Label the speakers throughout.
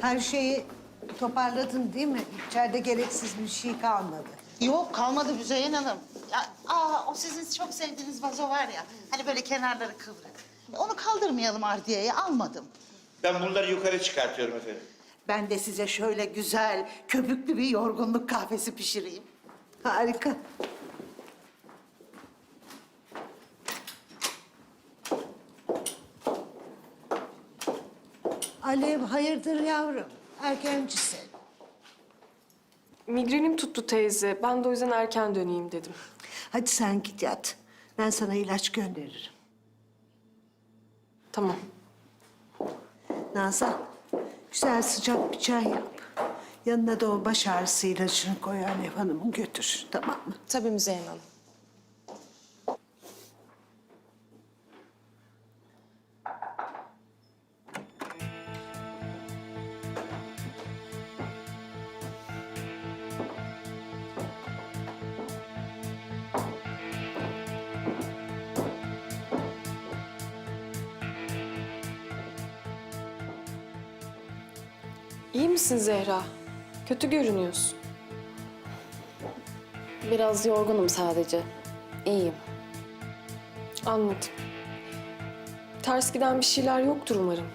Speaker 1: Her şeyi toparladın değil mi? İçeride gereksiz bir şey kalmadı.
Speaker 2: Yok kalmadı Müzeyyen Hanım. Ya, aa, o sizin çok sevdiğiniz vazo var ya. Hani böyle kenarları kıvrık. Onu kaldırmayalım ardiyeye almadım.
Speaker 3: Ben bunları yukarı çıkartıyorum efendim.
Speaker 2: Ben de size şöyle güzel köpüklü bir yorgunluk kahvesi pişireyim.
Speaker 1: Harika. Alev hayırdır yavrum? Erkencisin.
Speaker 4: Migrenim tuttu teyze. Ben de o yüzden erken döneyim dedim.
Speaker 1: Hadi sen git yat. Ben sana ilaç gönderirim.
Speaker 4: Tamam.
Speaker 1: Nazan, güzel sıcak bir çay yap. Yanına da o baş ağrısı ilacını koy Alev Hanım'ın götür. Tamam mı?
Speaker 5: Tabii Müzeyyen Hanım.
Speaker 4: İyi misin Zehra? Kötü görünüyorsun.
Speaker 6: Biraz yorgunum sadece. İyiyim.
Speaker 4: Anladım. Ters giden bir şeyler yoktur umarım.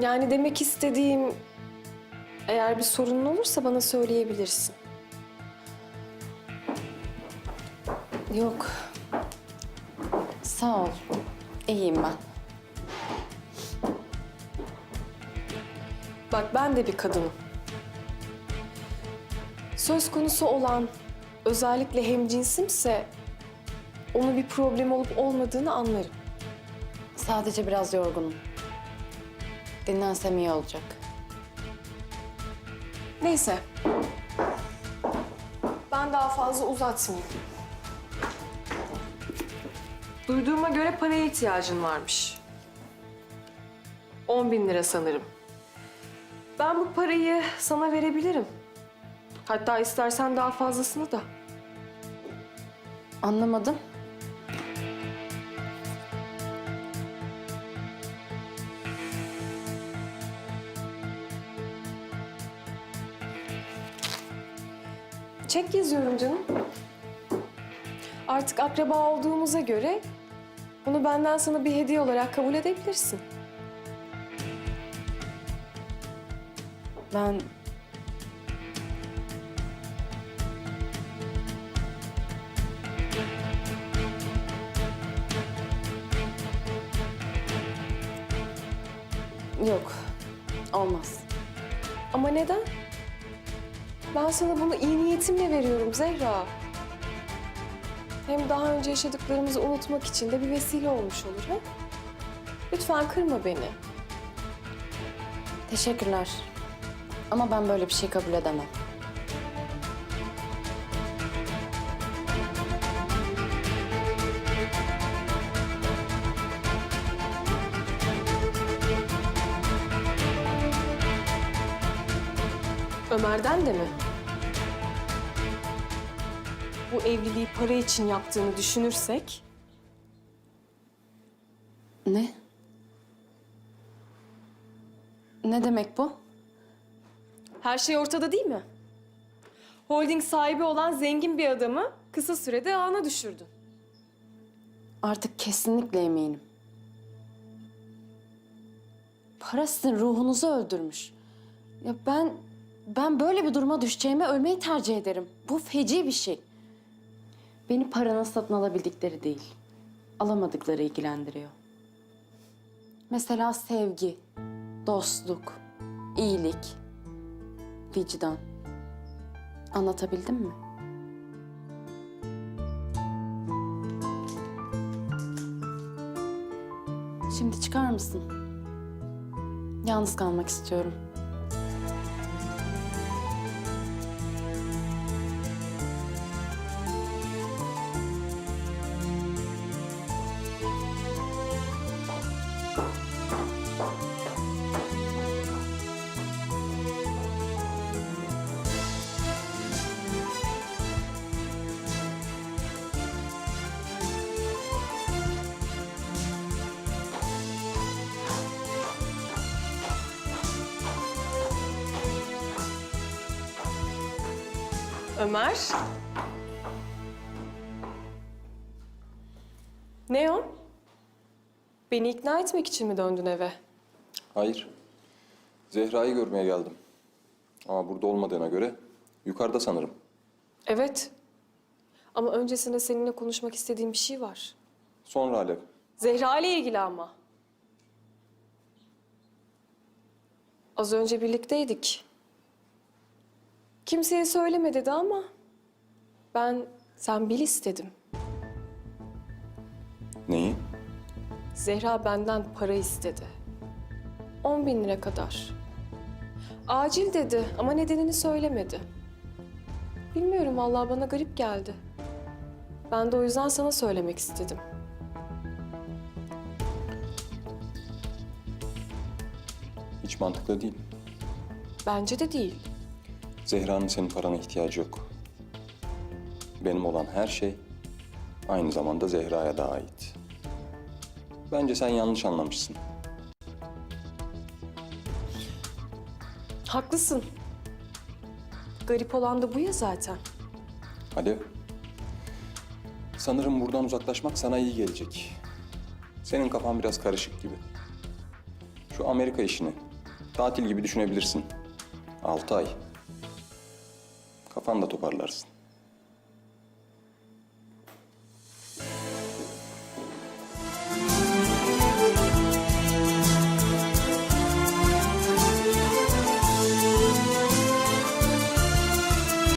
Speaker 4: Yani demek istediğim... Eğer bir sorunun olursa bana söyleyebilirsin.
Speaker 6: Yok. Sağ ol. İyiyim ben.
Speaker 4: Bak ben de bir kadınım. Söz konusu olan özellikle hemcinsimse onun bir problem olup olmadığını anlarım.
Speaker 6: Sadece biraz yorgunum. Dinlensem iyi olacak.
Speaker 4: Neyse. Ben daha fazla uzatmayayım. Duyduğuma göre paraya ihtiyacın varmış. 10 bin lira sanırım. Ben bu parayı sana verebilirim. Hatta istersen daha fazlasını da.
Speaker 6: Anlamadım.
Speaker 4: Çek yazıyorum canım. Artık akraba olduğumuza göre bunu benden sana bir hediye olarak kabul edebilirsin.
Speaker 6: Ben... Yok. Olmaz.
Speaker 4: Ama neden? Ben sana bunu iyi niyetimle veriyorum Zehra. Hem daha önce yaşadıklarımızı unutmak için de bir vesile olmuş olur ha? Lütfen kırma beni.
Speaker 6: Teşekkürler. Ama ben böyle bir şey kabul edemem.
Speaker 4: Ömer'den de mi? Bu evliliği para için yaptığını düşünürsek
Speaker 6: Ne? Ne demek bu?
Speaker 4: Her şey ortada değil mi? Holding sahibi olan zengin bir adamı kısa sürede ağına düşürdün.
Speaker 6: Artık kesinlikle eminim. Para sizin ruhunuzu öldürmüş. Ya ben ben böyle bir duruma düşeceğime ölmeyi tercih ederim. Bu feci bir şey. Beni paranın satın alabildikleri değil, alamadıkları ilgilendiriyor. Mesela sevgi, dostluk, iyilik, vicdan. Anlatabildim mi? Şimdi çıkar mısın? Yalnız kalmak istiyorum.
Speaker 4: Ömer. Ne o? Beni ikna etmek için mi döndün eve?
Speaker 5: Hayır. Zehra'yı görmeye geldim. Ama burada olmadığına göre yukarıda sanırım.
Speaker 4: Evet. Ama öncesinde seninle konuşmak istediğim bir şey var.
Speaker 5: Sonra Alev.
Speaker 4: Zehra ile ilgili ama. Az önce birlikteydik. Kimseye söyleme dedi ama ben sen bil istedim.
Speaker 5: Neyi?
Speaker 4: Zehra benden para istedi. 10 bin lira kadar. Acil dedi ama nedenini söylemedi. Bilmiyorum vallahi bana garip geldi. Ben de o yüzden sana söylemek istedim.
Speaker 5: Hiç mantıklı değil.
Speaker 4: Bence de değil.
Speaker 5: Zehra'nın senin parana ihtiyacı yok. Benim olan her şey aynı zamanda Zehra'ya da ait. Bence sen yanlış anlamışsın.
Speaker 4: Haklısın. Garip olan da bu ya zaten.
Speaker 5: Alev. Sanırım buradan uzaklaşmak sana iyi gelecek. Senin kafan biraz karışık gibi. Şu Amerika işini tatil gibi düşünebilirsin. Altı ay. Kafan da toparlarsın.